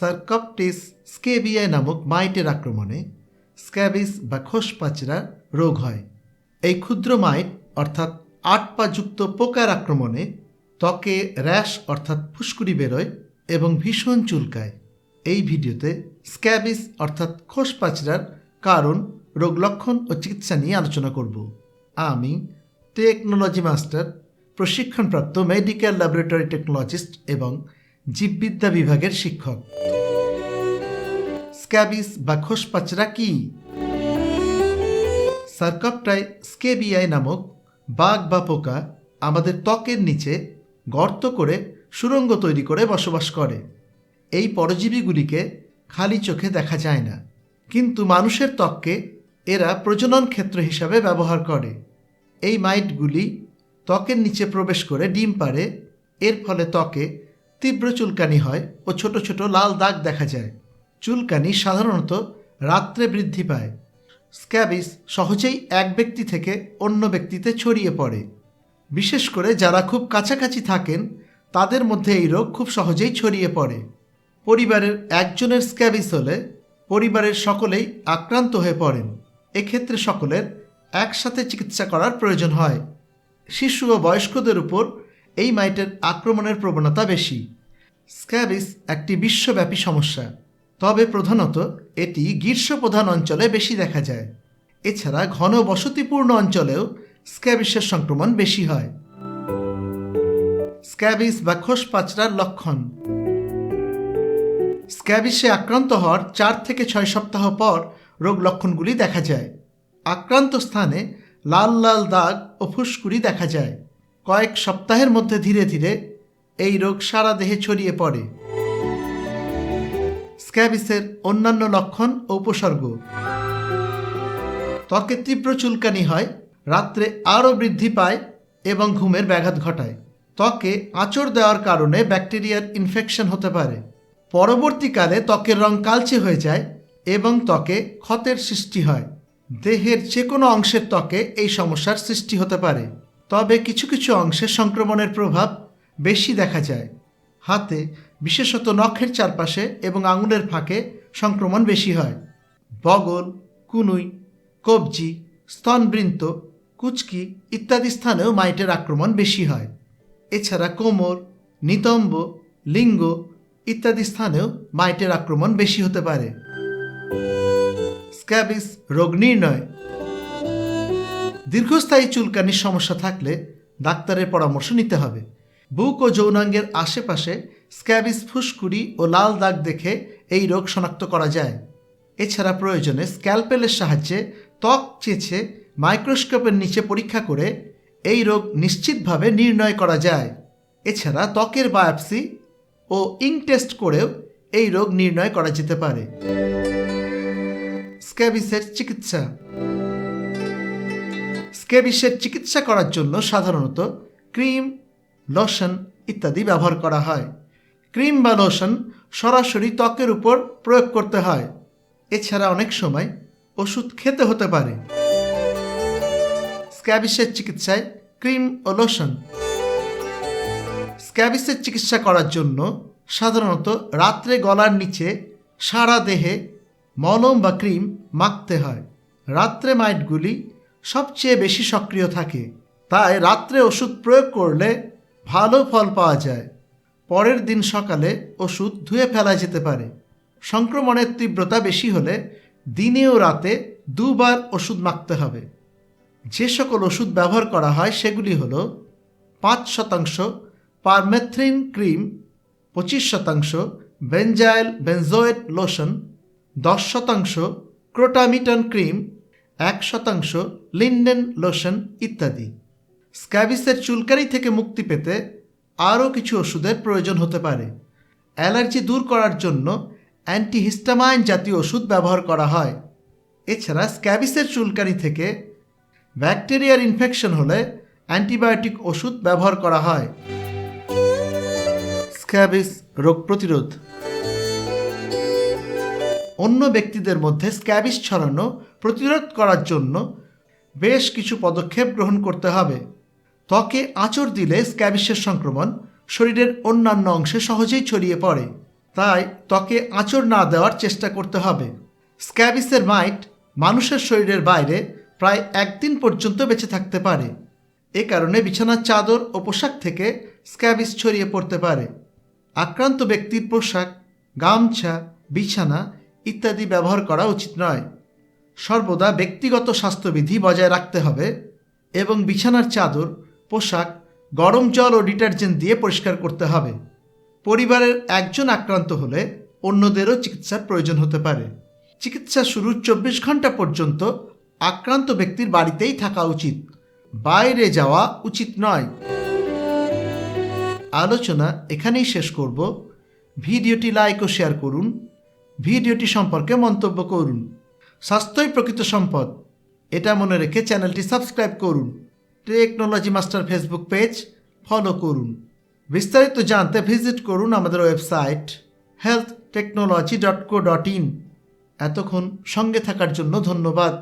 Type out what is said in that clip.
সার্কপটিস স্কেবিয়াই নামক মাইটের আক্রমণে স্ক্যাবিস বা খোসপাচরা রোগ হয়। এই ক্ষুদ্র মাইট, অর্থাৎ আট পাযুক্ত পোকার আক্রমণে ত্বকে র্যাশ, অর্থাৎ ফুসকুড়ি বেরোয় এবং ভীষণ চুলকায়। এই ভিডিওতে স্ক্যাবিস অর্থাৎ খোসপাচরার কারণ, রোগ লক্ষণ ও চিকিৎসা নিয়ে আলোচনা করব। আমি টেকনোলজি মাস্টার প্রশিক্ষণপ্রাপ্ত মেডিকেল ল্যাবরেটরি টেকনোলজিস্ট এবং জীববিদ্যা বিভাগের শিক্ষক। স্ক্যাবিস বা খোসপাচরা কি? সার্কপটাই স্কেবিয়াই নামক বাঘ বা পোকা আমাদের ত্বকের নিচে গর্ত করে সুরঙ্গ তৈরি করে বসবাস করে। এই পরজীবীগুলিকে খালি চোখে দেখা যায় না। কিন্তু মানুষের ত্বককে এরা প্রজনন ক্ষেত্র হিসাবে ব্যবহার করে। এই মাইটগুলি ত্বকের নিচে প্রবেশ করে ডিম পারে এর ফলে ত্বকে তীব্র চুলকানি হয় ও ছোট ছোট লাল দাগ দেখা যায়। চুলকানি সাধারণত রাত্রে বৃদ্ধি পায়। স্ক্যাবিস সহজেই এক ব্যক্তি থেকে অন্য ব্যক্তিতে ছড়িয়ে পড়ে। বিশেষ করে যারা খুব কাছাকাছি থাকেন, তাদের মধ্যে এই রোগ খুব সহজেই ছড়িয়ে পড়ে। পরিবারের একজনের স্ক্যাবিস হলে পরিবারের সকলেই আক্রান্ত হয়ে পড়েন। এক্ষেত্রে সকলের একসাথে চিকিৎসা করার প্রয়োজন হয়। শিশু ও বয়স্কদের উপর এই মাইটের আক্রমণের প্রবণতা বেশি। স্ক্যাবিস একটি বিশ্বব্যাপী সমস্যা। তবে প্রধানত এটি গ্রীষ্মপ্রধান অঞ্চলে বেশি দেখা যায়। এছাড়া ঘন বসতিপূর্ণ অঞ্চলেও স্ক্যাবিসের সংক্রমণ বেশি হয়। স্ক্যাবিস বা খোস খোসপাচড়ার লক্ষণ। স্ক্যাবিসে আক্রান্ত হওয়ার চার থেকে ছয় সপ্তাহ পর রোগ লক্ষণগুলি দেখা যায়। আক্রান্ত স্থানে লাল লাল দাগ ও ফুসকুড়ি দেখা যায়। কয়েক সপ্তাহের মধ্যে ধীরে ধীরে এই রোগ সারা দেহে ছড়িয়ে পড়ে। স্ক্যাবিসের অন্যান্য লক্ষণ ও উপসর্গ। ত্বকে তীব্র চুলকানি হয়, রাত্রে আরও বৃদ্ধি পায় এবং ঘুমের ব্যাঘাত ঘটায়। ত্বকে আঁচড় দেওয়ার কারণে ব্যাকটেরিয়ার ইনফেকশন হতে পারে। পরবর্তীকালে ত্বকের রং কালচে হয়ে যায় এবং ত্বকে ক্ষতের সৃষ্টি হয়। দেহের যে কোনো অংশের ত্বকে এই সমস্যার সৃষ্টি হতে পারে। তবে কিছু কিছু অংশে সংক্রমণের প্রভাব বেশি দেখা যায়। হাতে বিশেষত নখের চারপাশে এবং আঙুলের ফাঁকে সংক্রমণ বেশি হয়। বগল, কুনুই, কবজি, স্তনবৃন্ত, কুচকি ইত্যাদি স্থানেও মাইটের আক্রমণ বেশি হয়। এছাড়া কোমর, নিতম্ব, লিঙ্গ ইত্যাদি স্থানেও মাইটের আক্রমণ বেশি হতে পারে। স্ক্যাবিস রোগ নির্ণয়। দীর্ঘস্থায়ী চুলকানির সমস্যা থাকলে ডাক্তারের পরামর্শ নিতে হবে। বুক ও যৌনাঙ্গের আশেপাশে স্ক্যাবিস ফুসকুড়ি ও লাল দাগ দেখে এই রোগ শনাক্ত করা যায়। এছাড়া প্রয়োজনে স্ক্যালপেলের সাহায্যে ত্বক চেঁচে মাইক্রোস্কোপের নিচে পরীক্ষা করে এই রোগ নিশ্চিতভাবে নির্ণয় করা যায়। এছাড়া ত্বকের বায়োপসি ও ইং টেস্ট করেও এই রোগ নির্ণয় করা যেতে পারে। স্ক্যাবিসের চিকিৎসা। স্ক্যাবিসের চিকিৎসা করার জন্য সাধারণত ক্রিম, লোশন ইত্যাদি ব্যবহার করা হয়। ক্রিম বা লোশন সরাসরি ত্বকের উপর প্রয়োগ করতে হয়। এছাড়া অনেক সময় ওষুধ খেতে হতে পারে। স্ক্যাবিসের চিকিৎসায় ক্রিম ও লোশন। স্ক্যাবিসের চিকিৎসা করার জন্য সাধারণত রাত্রে গলার নিচে সারা দেহে মলম বা ক্রিম মাখতে হয়। রাত্রে মাইটগুলি সবচেয়ে বেশি সক্রিয় থাকে। তাই রাত্রে ওষুধ প্রয়োগ করলে ভালো ফল পাওয়া যায়। পরের দিন সকালে ওষুধ ধুয়ে ফেলা যেতে পারে। সংক্রমণের তীব্রতা বেশি হলে দিনে ও রাতে দুবার ওষুধ মাখতে হবে। যে সকল ওষুধ ব্যবহার করা হয় সেগুলি হল পাঁচ শতাংশ পারমেথ্রিন ক্রিম, পঁচিশ শতাংশ বেঞ্জাইল বেনজোয়েট লোশন, দশ শতাংশ ক্রোটামিটন ক্রিম, এক শতাংশ লিন্ডেন লোশন ইত্যাদি। স্ক্যাবিসের চুলকারি থেকে মুক্তি পেতে আরও কিছু ওষুধের প্রয়োজন হতে পারে। অ্যালার্জি দূর করার জন্য অ্যান্টিহিস্টামাইন জাতীয় ওষুধ ব্যবহার করা হয়। এছাড়া স্ক্যাবিসের চুলকানি থেকে ব্যাকটেরিয়ার ইনফেকশন হলে অ্যান্টিবায়োটিক ওষুধ ব্যবহার করা হয়। স্ক্যাবিস রোগ প্রতিরোধ। অন্য ব্যক্তিদের মধ্যে স্ক্যাবিস ছড়ানো প্রতিরোধ করার জন্য বেশ কিছু পদক্ষেপ গ্রহণ করতে হবে। ত্বকে আঁচড় দিলে স্ক্যাবিসের সংক্রমণ, শরীরের অন্যান্য অংশে সহজেই ছড়িয়ে পড়ে। তাই ত্বকে আঁচড় না দেওয়ার চেষ্টা করতে হবে। স্ক্যাবিসের মাইট মানুষের শরীরের বাইরে প্রায় একদিন পর্যন্ত বেঁচে থাকতে পারে। এ কারণে বিছানার চাদর ও পোশাক থেকে স্ক্যাবিস ছড়িয়ে পড়তে পারে। আক্রান্ত ব্যক্তির পোশাক, গামছা, বিছানা ইত্যাদি ব্যবহার করা উচিত নয়। সর্বদা ব্যক্তিগত স্বাস্থ্যবিধি বজায় রাখতে হবে এবং বিছানার চাদর পোশাক, গরম জল ও ডিটারজেন্ট দিয়ে পরিষ্কার করতে হবে। পরিবারের একজন আক্রান্ত হলে অন্যদেরও চিকিৎসার প্রয়োজন হতে পারে। চিকিৎসা শুরুর চব্বিশ ঘণ্টা পর্যন্ত আক্রান্ত ব্যক্তির বাড়িতেই থাকা উচিত। বাইরে যাওয়া উচিত নয়। আলোচনা এখানেই শেষ করব। ভিডিওটি লাইক ও শেয়ার করুন। ভিডিওটি সম্পর্কে মন্তব্য করুন। স্বাস্থ্যই প্রকৃত সম্পদ। এটা মনে রেখে চ্যানেলটি সাবস্ক্রাইব করুন। Technology master Facebook page follow করুন। বিস্তারিত জানতে ভিজিট করুন আমাদের website health technology dot co dot in এতক্ষণ সঙ্গে থাকার জন্য ধন্যবাদ।